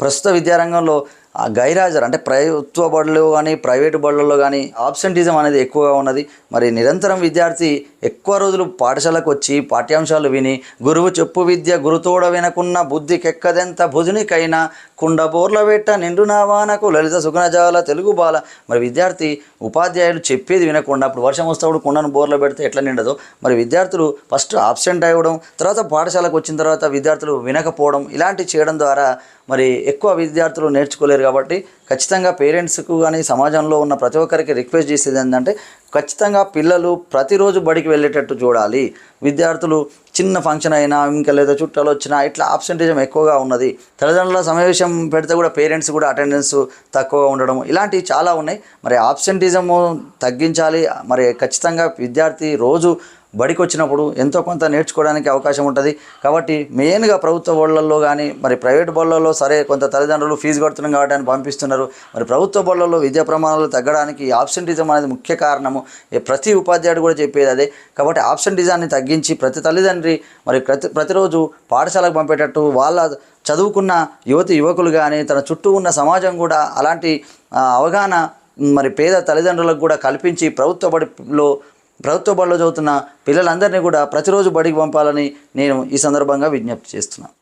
ప్రస్తుత విద్యారంగంలో ఆ గైరాజర్ అంటే ప్రభుత్వ బడులు కానీ ప్రైవేటు బడులలో కానీ ఆబ్సెంటిజం అనేది ఎక్కువగా ఉన్నది. మరి నిరంతరం విద్యార్థి ఎక్కువ రోజులు పాఠశాలకు వచ్చి పాఠ్యాంశాలు విని గురువు చెప్పు విద్య గురుతోడ వినకున్న బుద్ధికెక్కదెంత భుజునికైనా కుండ బోర్ల పెట్ట నిండు నావానకు లలిత సుగుణజాల తెలుగు బాల. మరి విద్యార్థి ఉపాధ్యాయులు చెప్పేది వినకుండా అప్పుడు వర్షం వస్తాడు కుండను బోర్లో పెడితే ఎట్లా నిండదో? మరి విద్యార్థులు ఫస్ట్ ఆబ్సెంట్ అవ్వడం తర్వాత పాఠశాలకు వచ్చిన తర్వాత విద్యార్థులు వినకపోవడం ఇలాంటివి చేయడం ద్వారా మరి ఎక్కువ విద్యార్థులు నేర్చుకోలేరు కాబట్టి ఖచ్చితంగా పేరెంట్స్కు కానీ సమాజంలో ఉన్న ప్రతి ఒక్కరికి రిక్వెస్ట్ చేసేది ఏంటంటే ఖచ్చితంగా పిల్లలు ప్రతిరోజు బడికి వెళ్ళేటట్టు చూడాలి. విద్యార్థులు చిన్న ఫంక్షన్ అయినా ఇంకా లేదా చుట్టాలు వచ్చినా ఇట్లా ఆబ్సెంటేజం ఎక్కువగా ఉన్నది. తల్లిదండ్రుల సమావేశం పెడితే కూడా పేరెంట్స్ కూడా అటెండెన్స్ తక్కువగా ఉండడం ఇలాంటివి చాలా ఉన్నాయి. మరి ఆబ్సెంటిజము తగ్గించాలి. మరి ఖచ్చితంగా విద్యార్థి రోజు బడికి వచ్చినప్పుడు ఎంతో కొంత నేర్చుకోవడానికి అవకాశం ఉంటుంది. కాబట్టి మెయిన్గా ప్రభుత్వ బడులలో కానీ మరి ప్రైవేట్ బడులలో సరే కొంత తల్లిదండ్రులు ఫీజు కడుతున్నాం కాబట్టి అని పంపిస్తున్నారు. మరి ప్రభుత్వ బడులలో విద్యా ప్రమాణాలు తగ్గడానికి ఆబ్సెంటిజం అనేది ముఖ్య కారణము. ప్రతి ఉపాధ్యాయుడు కూడా చెప్పేది అదే. కాబట్టి ఆబ్సెంటిజాన్ని తగ్గించి ప్రతి తల్లిదండ్రి మరి ప్రతి ప్రతిరోజు పాఠశాలకు పంపేటట్టు వాళ్ళ చదువుకున్న యువతి యువకులు కానీ తన చుట్టూ ఉన్న సమాజం కూడా అలాంటి అవగాహన మరి పేద తల్లిదండ్రులకు కూడా కల్పించి ప్రభుత్వ బడిలో ప్రభుత్వ బడిలో చదువుతున్న పిల్లలందరినీ కూడా ప్రతిరోజు బడికి పంపాలని నేను ఈ సందర్భంగా విజ్ఞప్తి చేస్తున్నాను